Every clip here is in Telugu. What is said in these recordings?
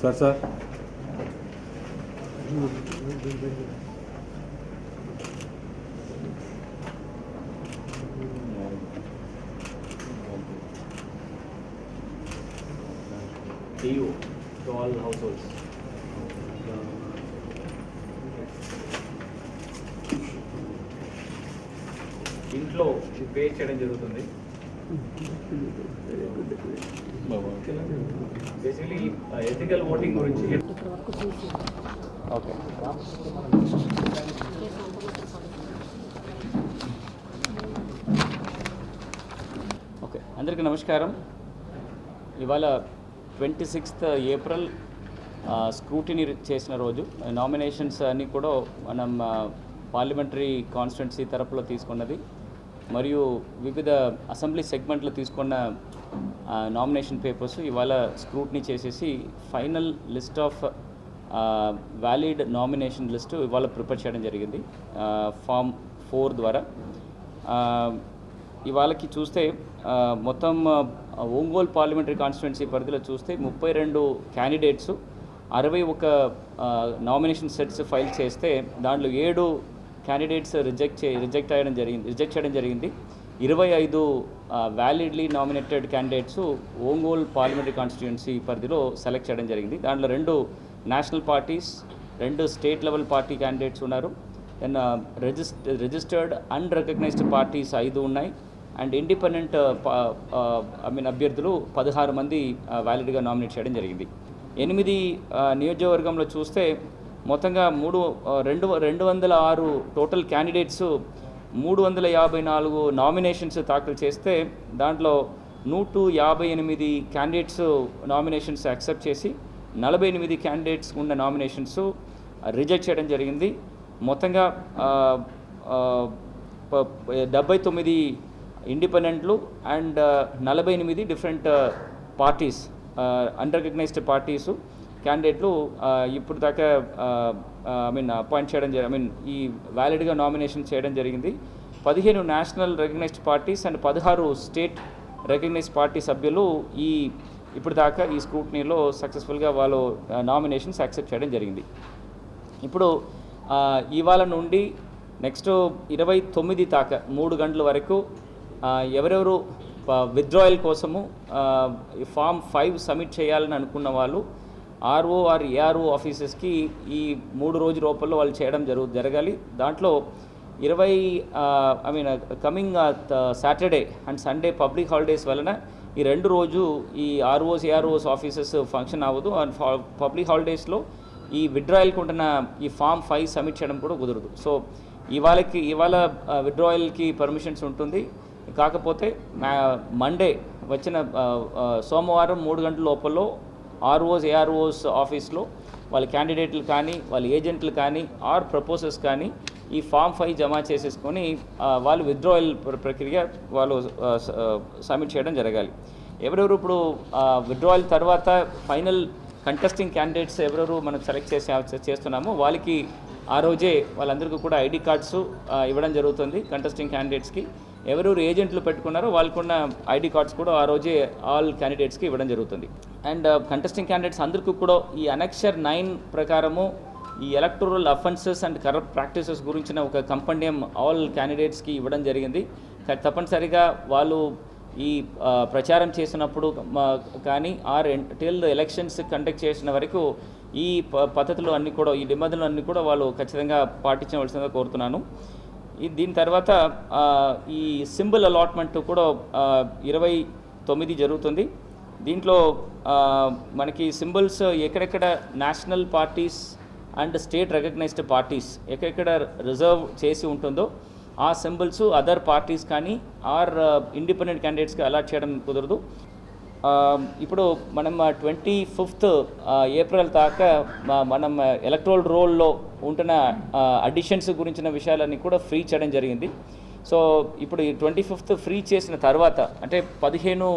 Sir sir to all households. ఇంట్లో పే చేయడం జరుగుతుంది. బేసికలీ ఎథికల్ ఓటింగ్ గురించి ఓకే ఓకే అందరికీ నమస్కారం. ఇవాళ ట్వంటీ సిక్స్త్ ఏప్రిల్ స్క్రూటినీ చేసిన రోజు నామినేషన్స్ అన్నీ కూడా మనం పార్లమెంటరీ కాన్స్టిట్యున్సీ తరపులో తీసుకున్నది. మరియు వివిధ అసెంబ్లీ సెగ్మెంట్లో తీసుకున్న నామినేషన్ పేపర్స్ ఇవాళ స్క్రూట్ని చేసేసి final list of valid nomination list ఇవాళ ప్రిపేర్ చేయడం జరిగింది ఫామ్ ఫోర్ ద్వారా. ఇవాళకి చూస్తే మొత్తం ఒంగోలు పార్లమెంటరీ కాన్స్టిట్యున్సీ పరిధిలో చూస్తే ముప్పై రెండు క్యాండిడేట్స్ అరవై ఒక నామినేషన్ సెట్స్ ఫైల్ చేస్తే దాంట్లో ఏడు క్యాండిడేట్స్ రిజెక్ట్ చే రిజెక్ట్ అయ్యడం జరిగింది రిజెక్ట్ చేయడం జరిగింది. ఇరవై ఐదు validly nominated candidates Ongole parliamentary constituency పరిధిలో సెలెక్ట్ చేయడం జరిగింది. దాంట్లో రెండు నేషనల్ పార్టీస్ రెండు స్టేట్ లెవెల్ పార్టీ క్యాండిడేట్స్ ఉన్నారు. Then regist registered unrecognised parties ఐదు ఉన్నాయి. అండ్ ఇండిపెండెంట్ ఐ మీన్ అభ్యర్థులు పదహారు మంది వ్యాలిడ్గా నామినేట్ చేయడం జరిగింది. ఎనిమిది నియోజకవర్గంలో చూస్తే మొత్తంగా మూడు రెండు రెండు వందల ఆరు టోటల్ క్యాండిడేట్స్ మూడు వందల యాభై నాలుగు నామినేషన్స్ దాఖలు చేస్తే దాంట్లో నూట యాభై ఎనిమిది క్యాండిడేట్స్ నామినేషన్స్ యాక్సెప్ట్ చేసి నలభై ఎనిమిది క్యాండిడేట్స్ ఉన్న నామినేషన్స్ రిజెక్ట్ చేయడం జరిగింది. మొత్తంగా డెబ్బై తొమ్మిది ఇండిపెండెంట్లు అండ్ నలభై ఎనిమిది డిఫరెంట్ పార్టీస్ అన్రికగ్నైజ్డ్ పార్టీసు క్యాండిడేట్లు ఇప్పుడు దాకా ఐ మీన్ అపాయింట్ చేయడం జరిగింది ఐ మీన్ ఈ వ్యాలిడ్గా నామినేషన్ చేయడం జరిగింది. పదిహేను నేషనల్ రికగ్నైజ్డ్ పార్టీస్ అండ్ పదహారు స్టేట్ రికగ్నైజ్డ్ పార్టీ సభ్యులు ఈ ఇప్పుడు దాకా ఈ స్క్రూటనీలో సక్సెస్ఫుల్గా వాళ్ళు నామినేషన్స్ యాక్సెప్ట్ చేయడం జరిగింది. ఇప్పుడు ఇవాళ నుండి నెక్స్ట్ ఇరవై తొమ్మిది దాకా మూడు గంటల వరకు ఎవరెవరు విత్డ్రాయల్ కోసము ఫామ్ ఫైవ్ సబ్మిట్ చేయాలని అనుకున్న వాళ్ళు ఆర్ఓ ఆర్ ఏఆర్ఓ ఆఫీసెస్కి ఈ మూడు రోజు లోపల వాళ్ళు చేయడం జరుగు జరగాలి. దాంట్లో ఇరవై I mean coming Saturday and Sunday public holidays వలన ఈ రెండు రోజు ఈ ఆర్ఓస్ ఏఆర్ఓస్ ఆఫీసెస్ ఫంక్షన్ అవ్వదు. అండ్ పబ్లిక్ హాలిడేస్లో ఈ విత్డ్రాయల్కి ఉంటున్న ఈ ఫామ్ ఫైవ్ సబ్మిట్ చేయడం కూడా కుదరదు. సో ఇవాళకి ఇవాళ విత్డ్రాయల్కి పర్మిషన్స్ ఉంటుంది. కాకపోతే మండే వచ్చిన సోమవారం మూడు గంటల లోపల ఆర్ఓస్ ఏఆర్ఓస్ ఆఫీస్లో వాళ్ళ క్యాండిడేట్లు కానీ వాళ్ళ ఏజెంట్లు కానీ ఆర్ ప్రపోజల్స్ కానీ ఈ ఫామ్ ఫైవ్ జమ చేసేసుకొని వాళ్ళు విత్డ్రాయల్ ప్రక్రియ వాళ్ళు సబ్మిట్ చేయడం జరగాలి. ఎవరెవరు ఇప్పుడు విత్డ్రాయల్ తర్వాత ఫైనల్ కంటెస్టింగ్ క్యాండిడేట్స్ ఎవరెవరు మనం సెలెక్ట్ చేసే చేస్తున్నామో వాళ్ళకి ఆ రోజే వాళ్ళందరికీ కూడా ఐడి కార్డ్స్ ఇవ్వడం జరుగుతుంది కంటెస్టింగ్ క్యాండిడేట్స్కి. ఎవరెవరు ఏజెంట్లు పెట్టుకున్నారో వాళ్ళకున్న ఐడి కార్డ్స్ కూడా ఆ రోజే ఆల్ క్యాండిడేట్స్కి ఇవ్వడం జరుగుతుంది. అండ్ కంటెస్టింగ్ క్యాండిడేట్స్ అందరికీ కూడా ఈ అనెక్షర్ నైన్ ప్రకారము ఈ electoral offences and corrupt practices గురించిన ఒక కంపెనీయం ఆల్ క్యాండిడేట్స్కి ఇవ్వడం జరిగింది. తప్పనిసరిగా వాళ్ళు ఈ ప్రచారం చేసినప్పుడు కానీ ఆర్ టిల్ ఎలక్షన్స్ కండక్ట్ చేసిన వరకు ఈ పద్ధతులు అన్నీ కూడా ఈ నిబంధనలు అన్నీ కూడా వాళ్ళు ఖచ్చితంగా పాటించవలసిందిగా కోరుతున్నాను. దీని తర్వాత ఈ సింబల్ అలాట్మెంట్ కూడా ఇరవై తొమ్మిది జరుగుతుంది. దీంట్లో మనకి సింబల్స్ ఎక్కడెక్కడ national parties and state recognised parties ఎక్కడెక్కడ రిజర్వ్ చేసి ఉంటుందో ఆ సింబల్స్ అదర్ పార్టీస్ కానీ ఆర్ ఇండిపెండెంట్ క్యాండిడేట్స్కి అలాట్ చేయడం కుదరదు. ఇప్పుడు మనం ట్వంటీ ఫిఫ్త్ ఏప్రిల్ దాకా మనం ఎలక్ట్రోల్ రోల్లో ఉంటున్న అడిషన్స్ గురించిన విషయాలన్నీ కూడా ఫ్రీ చేయడం జరిగింది. సో ఇప్పుడు ఈ ట్వంటీ ఫిఫ్త్ ఫ్రీ చేసిన తర్వాత అంటే పదిహేను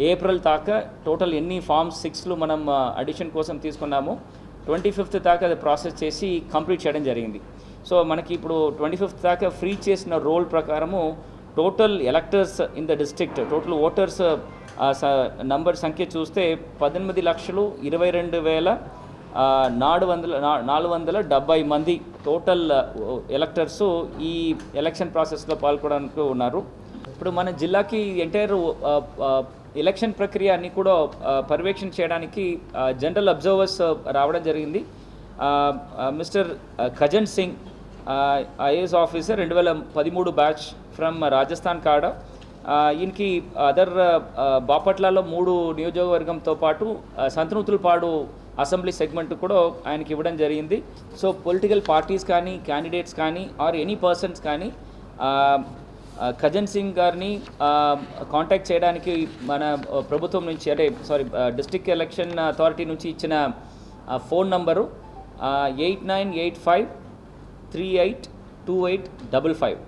ఏప్రిల్ దాకా టోటల్ ఎన్ని ఫార్మ్స్ సిక్స్లు మనం అడిషన్ కోసం తీసుకున్నామో ట్వంటీ ఫిఫ్త్ దాకా అది ప్రాసెస్ చేసి కంప్లీట్ చేయడం జరిగింది. సో మనకి ఇప్పుడు ట్వంటీ ఫిఫ్త్ దాకా ఫ్రీ చేసిన రోల్ ప్రకారము total electors in the district total voters number సంఖ్య చూస్తే పద్దెనిమిది లక్షలు ఇరవై రెండు వేల నాలుగు వందల నా- నాలుగు వందల డెబ్బై మంది టోటల్ ఎలక్టర్స్ ఈ ఎలక్షన్ ప్రాసెస్లో పాల్గొనడానికి ఉన్నారు. ఇప్పుడు మన జిల్లాకి ఎంటైర్ ఎలక్షన్ ప్రక్రియ అన్ని కూడా పర్యవేక్షణ చేయడానికి జనరల్ అబ్జర్వర్స్ రావడం జరిగింది. Mister Khajan Singh IAS officer రెండు వేల పదిమూడు బ్యాచ్ ఫ్రమ్ రాజస్థాన్ కాడ. ఈయనకి అదర్ బాపట్లలో మూడు నియోజకవర్గంతో పాటు సంతనూతులపాడు అసెంబ్లీ సెగ్మెంట్ కూడా ఆయనకి ఇవ్వడం జరిగింది. సో పొలిటికల్ పార్టీస్ కానీ క్యాండిడేట్స్ కానీ ఆర్ ఎనీ పర్సన్స్ కానీ ఖజన్ సింగ్ గారిని కాంటాక్ట్ చేయడానికి మన ప్రభుత్వం నుంచి అంటే సారీ డిస్టిక్ ఎలక్షన్ అథారిటీ నుంచి ఇచ్చిన phone number eight nine eight five three eight two eight double five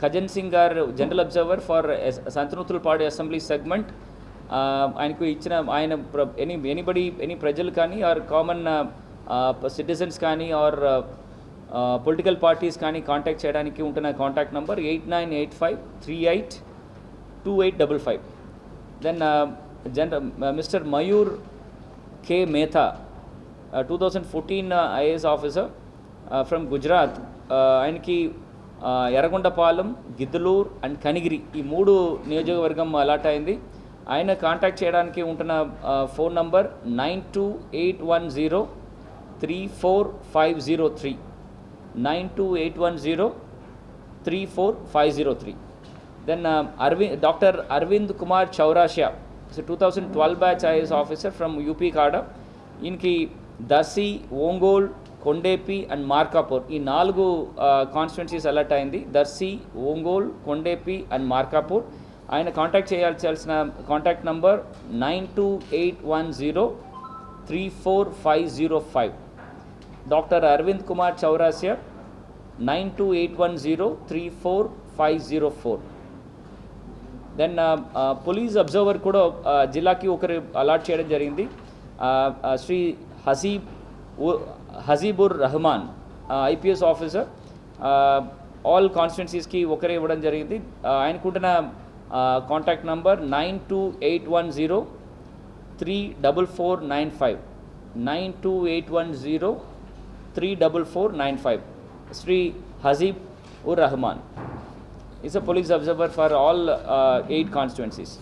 Khajan Singh గారు general observer for Santhanuthalapadu assembly segment ఆయనకు ఇచ్చిన ఆయన ఎనీ ఎనీబడి ఎనీ ప్రజలు కానీ ఆర్ కామన్ సిటిజన్స్ కానీ ఆర్ పొలిటికల్ పార్టీస్ కానీ కాంటాక్ట్ చేయడానికి ఉంటున్న contact number eight nine eight five three eight two eight double five then general mister Mayur K Mehta two thousand fourteen IAS officer from Gujarat ఆయనకి ఎర్రగొండపాలెం గిద్దలూర్ అండ్ కనిగిరి ఈ మూడు నియోజకవర్గం అలాట్ అయింది. ఆయన కాంటాక్ట్ చేయడానికి ఉంటున్న phone number nine two eight one zero three four five zero three nine two eight one zero three four five zero three. Then Arvind doctor Arvind Kumar Chaurasia so two thousand twelve batch IAS officer from UP కాడ ఈయనకి దసి ఒంగోల్ కొండేపి అండ్ మార్కాపూర్ ఈ నాలుగు uh, కాన్స్టిట్యున్సీస్ అలర్ట్ అయింది. దర్శి ఒంగోల్ కొండేపి అండ్ మార్కాపూర్ ఆయన కాంటాక్ట్ చేయాల్సిన contact number nine two eight one zero three four five zero five. Doctor Arvind Kumar Chaurasia nine two eight one zero three four five zero four. Then police observer కూడా uh, జిల్లాకి ఒకరు అలాట్ చేయడం జరిగింది. Uh, uh, Shri Haseeb Hazibur Rahman IPS officer. All కాన్స్టిట్యున్సీస్కి ఒకరే ఇవ్వడం జరిగింది. ఆయనకుంటున్న contact number nine two eight one zero three double four nine five. Nine two eight one zero three double four nine five. Sri Hazib Ur Rahman. He's a police observer for all uh, eight constituencies.